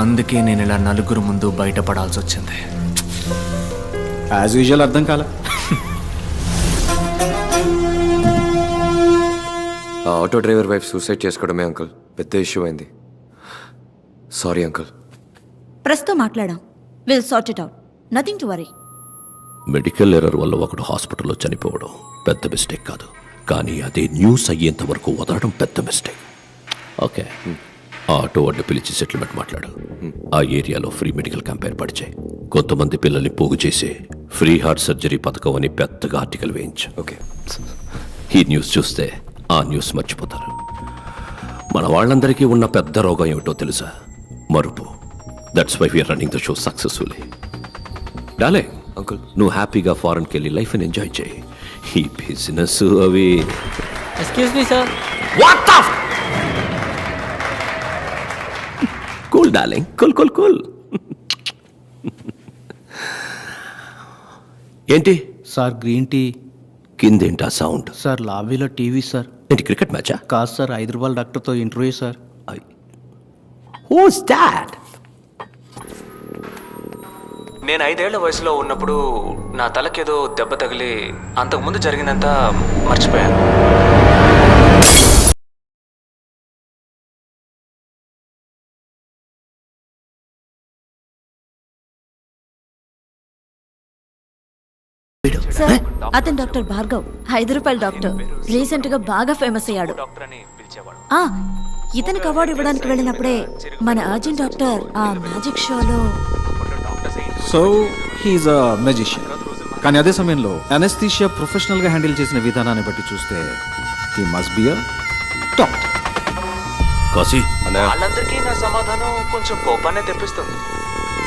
అందుకే నేను ఇలా నలుగురు ముందు బయటపడాల్సి వచ్చింది. యాజ్ యూజువల్ అర్థం కాల. ఆ ఆటో డ్రైవర్ వైఫ్ సూసైడ్ చేసుకోవడమే అంకుల్ పెద్ద ఇష్యూ అయింది. సారీ అంకుల్ ప్రస్తుతం మాట్లాడాం. Will sort it out nothing to worry medical error వల్ల ఒకడు హాస్పిటల్లో చనిపోవడం పెద్ద మిస్టేక్ కాదు. కానీ అదే న్యూస్ అయ్యేంత వరకు వదలడం పెద్ద మిస్టేక్ ఓకే ఆ ఆటో అడ్డు పిలిచి సెటిల్మెంట్ మాట్లాడు. ఆ ఏరియాలో ఫ్రీ మెడికల్ క్యాంప్ ఏర్పాటు చేయి. కొంతమంది పిల్లల్ని పోగు చేసి ఫ్రీ హార్ట్ సర్జరీ పథకం అని పెద్దగా ఆర్టికల్ వేయించు. ఓకే. ఈ న్యూస్ చూస్తే ఆ న్యూస్ మర్చిపోతారు. మన వాళ్ళందరికీ ఉన్న పెద్ద రోగం ఏమిటో తెలుసా? మరుపు. That's why we're running the show successfully డాలే uncle. నువ్వు హ్యాపీగా ఫారెన్కి వెళ్ళి లైఫ్ని ఎంజాయ్ చేయి. ఈ బిజినెస్ అవి. Excuse me sir what cool darling cool cool cool ఏంటి? Sir green tea. కిందేంటా sound? Sir లాబీలో టీవీ సార్. ఏంటి క్రికెట్ మ్యాచా? కాదు సార్ హైదరాబాద్ డాక్టర్తో ఇంటర్వ్యూ సార్. హూస్ దాట్ నేను ఐదేళ్ళ వయసులో ఉన్నప్పుడు నా తలకేదో దెబ్బ తగిలి అంతకుముందు జరిగిందంతా మర్చిపోయాను. అతను డాక్టర్ భార్గవ్. ఐదు రూపాయల డాక్టర్. రీసెంట్గా బాగా ఫేమస్ అయ్యాడు. డాక్టర్ అని పిలిచేవాడు ఆ ఇతనికి అవార్డు ఇవ్వడానికి వెళ్ళినప్పుడే మన అర్జున్ డాక్టర్ ఆ మ్యాజిక్ షోలో so he is a magician కానీ అదే సమయంలో అనస్థీషియా ప్రొఫెషనల్గా హ్యాండిల్ చేసిన విధానాన్ని బట్టి చూస్తే he must be a top Kashi. వాళ్ళందరికీ నా సమాధానం కొంచెం కోపాన్ని తెప్పిస్తుంది.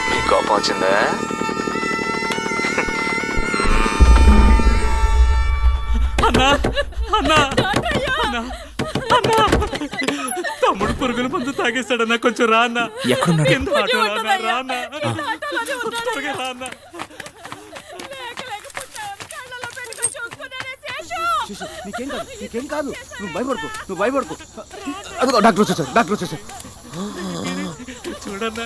మీ కోపం వచ్చిందా? తమ్ముడు పురుగుల మందు తాగేస్తాడన్నా కొంచెం రా అన్న. ఎక్కడున్నాడు? కింద ఆటోలో అన్నా, రా అన్న. త్వరగా రా అన్న. నీకేం కాదు నీకేం కాదు. నువ్వు భయపడుకో నువ్వు భయపడుకో. అదిగో డాక్టర్ వచ్చేసారు డాక్టర్ వచ్చేసారు చూడన్నా.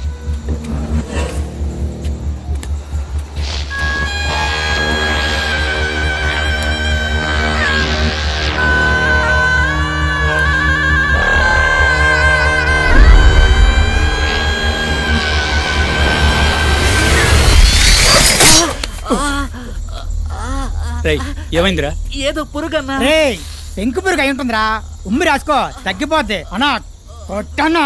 రేయ్ ఏమైందిరా? ఏదో పురుగన్నా. రే పెంకు పురుగు అయి ఉంటుందిరా. ఉమ్మి రాసుకో తగ్గిపోద్ది. అన్నా కొట్టన్నా.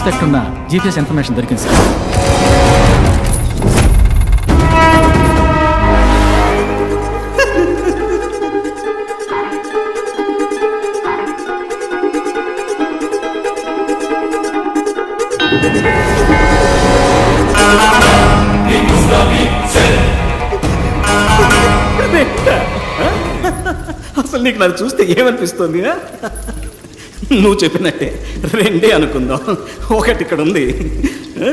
సస్పెక్ట్ ఉన్న జీపీఎస్ ఇన్ఫర్మేషన్ దొరికింది సార్. అసలు నీకు నన్ను చూస్తే ఏమనిపిస్తుంది నువ్వు చెప్పినట్టే. రెండే అనుకుందాం. ఒకటి ఇక్కడ ఉంది. ఆ?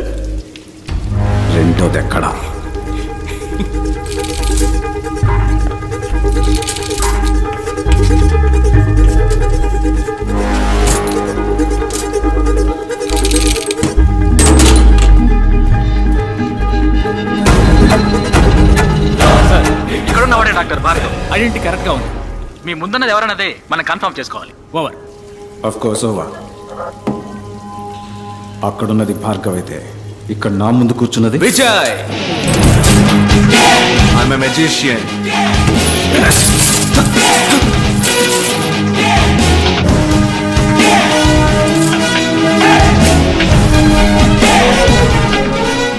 రెండోది ఎక్కడా ఇక్కడున్నవాడే డాక్టర్ భార్గవ్. ఐడెంటిటీ కరెక్ట్గా ఉంది. మీ ముందున్నది ఎవరన్నదే మనం కన్ఫర్మ్ చేసుకోవాలి. ఓవర్. ఆఫ్ కోర్స్ ఓవా అక్కడున్నది భార్గవ్ అయితే ఇక్కడ నా ముందు కూర్చున్నది? విజయ్! ఐఎమ్ ఎ మెజిషియన్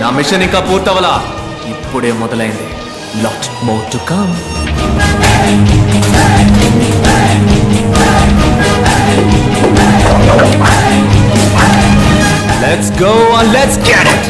నా మిషన్ ఇంకా పూర్తవలా? ఇప్పుడే మొదలైంది. Lot more to come Let's go and let's get it!